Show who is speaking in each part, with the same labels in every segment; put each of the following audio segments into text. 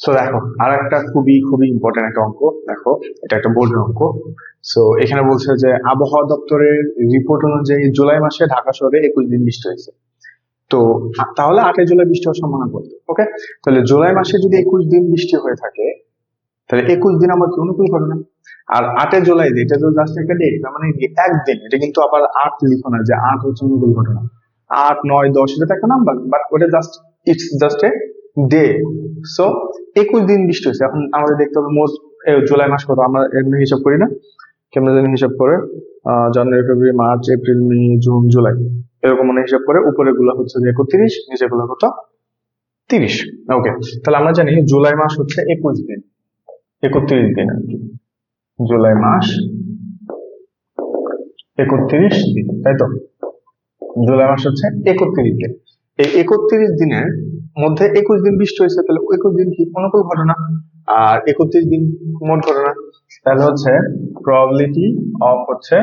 Speaker 1: So দেখো আর একটা খুবই খুবই ইম্পর্টেন্ট একটা অঙ্ক, দেখো, এটা একটা বোর্ডের অঙ্ক। সো এখানে বলছে যে আবহাওয়া দপ্তরের রিপোর্ট অনুযায়ী জুলাই মাসে ঢাকা শহরে একুশ দিন বৃষ্টি হয়েছে। তো, তাহলে আটই জুলাই বৃষ্টি হওয়ার সম্ভাবনা কত? ওকে তাহলে জুলাই মাসে যদি একুশ দিন বৃষ্টি হয়ে থাকে, তাহলে একুশ দিন আমার কি অনুকূল ঘটনা আর আটে জুলাই এটা তো জাস্ট একটা ডেট মানে একদিন, এটা কিন্তু আবার আট লিখো না, যে আট হচ্ছে অনুকূল ঘটনা। আট, নয়, দশ, এটা একটা নাম্বার বাট ওটা just it's just a day so একুশ দিন বৃষ্টি হয়েছে। এখন আমাদের দেখতে হবে মোট জুলাই মাস কত? আমরা এমনি হিসাব করি না। কেমন জানি হিসাব করে জানুয়ারি, ফেব্রুয়ারি, মার্চ, এপ্রিল, মে, জুন, জুলাই। এরকম মানে হিসাব করে উপরে গুলো হচ্ছে যে একত্রিশ নিচে গুলো কত? তিরিশ। ওকে তাহলে আমরা জানি জুলাই মাস হচ্ছে একুশ দিন। একত্রিশ দিন জুলাই মাস একত্রিশ দিন, তাই তো? জুলাই মাস হচ্ছে একত্রিশ দিন। এই একত্রিশ দিনের মধ্যে একুশ দিন বৃষ্টি হয়েছে, তাহলে একুশ দিন কি অনুকূল ঘটনা? আর একত্রিশ দিন মোট ঘটনা? তাহলে হচ্ছে প্রবাবিলিটি অফ হচ্ছে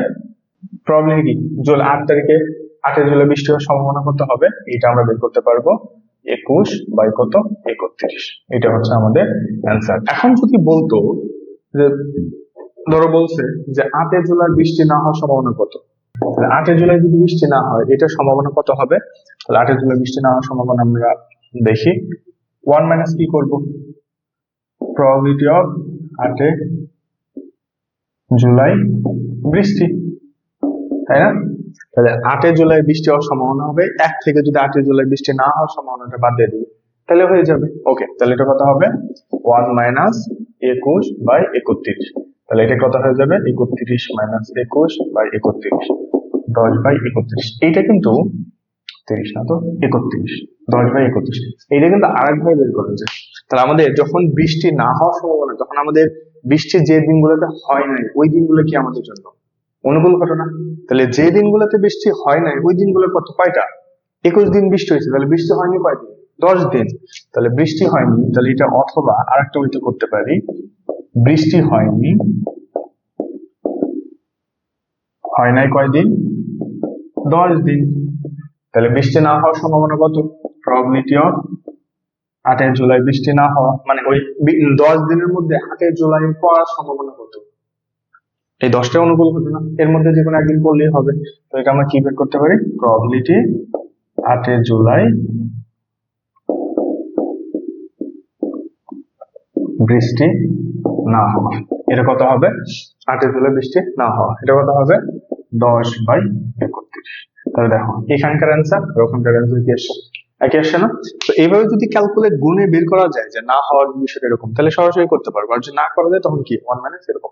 Speaker 1: প্রবাবিলিটি কি জুলাই আট তারিখে আটের জুলাই বৃষ্টি হওয়ার সম্ভাবনা কত হবে? এটা আমরা বের করতে পারব। একুশ বাই কত? একত্রিশ। এটা হচ্ছে আমাদের অ্যান্সার এখন যদি বলতো যে, ধরো বলছে যে আটের জুলাই বৃষ্টি না হওয়ার সম্ভাবনা কত? তাহলে আটে জুলাই যদি বৃষ্টি না হয়, এটার সম্ভাবনা কত হবে? তাহলে আটে জুলাই বৃষ্টি না হওয়ার সম্ভাবনা আমরা দেখি। ওয়ান মাইনাস কি করব? প্রবাবিলিটি অফ আটে জুলাই বৃষ্টি, তাই না? তাহলে আটে জুলাই বৃষ্টি হওয়ার সম্ভাবনা হবে। এক থেকে যদি আটে জুলাই বৃষ্টি না হওয়ার সম্ভাবনাটা বাদ দিয়ে দিই, তাহলে হয়ে যাবে। ওকে তাহলে এটা কত হবে? ওয়ান মাইনাস একুশ বাই একত্রিশ। তাহলে এটা কত হয়ে যাবে? একত্রিশ মাইনাস একুশ বাই একত্রিশ। দশ বাই একত্রিশ। এইটা কিন্তু তিরিশ না তো? একত্রিশ। দশ বাই একত্রিশ। এইটা কিন্তু আরেকভাবে বের করা যায়। তাহলে আমাদের যখন বৃষ্টি না হওয়ার সম্ভাবনা তখন আমাদের বৃষ্টি যে দিনগুলোতে হয় নাই, ওই দিনগুলো কি আমাদের জন্য? অনুকূল ঘটনা? তাহলে যে দিনগুলোতে বৃষ্টি হয় নাই, ওই দিনগুলো কত? কয়টা? একুশ দিন বৃষ্টি হয়েছে, তাহলে বৃষ্টি হয়নি কয়দিন? দশ দিন। তাহলে বৃষ্টি হয়নি, তাহলে এটা অথবা আরেকটা উল্টো করতে পারি। বৃষ্টি হয়নি। হয় নাই কয়দিন? দশ দিন। তাহলে বৃষ্টি না হওয়ার সম্ভাবনা কত? প্রবাবিলিটি অফ আটের জুলাই বৃষ্টি না হওয়া মানে ওই দশ দিনের মধ্যে আটের জুলাই পড়ার সম্ভাবনা কত? এই দশটা অনুকূল ঘটনা এর মধ্যে যে কোনো একদিন পড়লেই হবে। তো এটা আমরা কি বের করতে পারি? প্রবলিটি আটের জুলাই বৃষ্টি না হওয়া। এটা কত হবে? আটের জুলাই বৃষ্টি না হওয়া। এটা কত হবে? দশ বাই একত্রিশ। তাহলে দেখো, এখানকার অ্যান্সার আর ওখানকার অ্যান্সার কি আসছে একই আসছে না? তো এইভাবে যদি ক্যালকুলেট গুণে বের করা যায় যে না হওয়ার বিষয়টা এরকম, তাহলে সরাসরি করতে পারব। আর যদি না করা যায়, তখন কি? ওয়ান মাইনাস এরকম।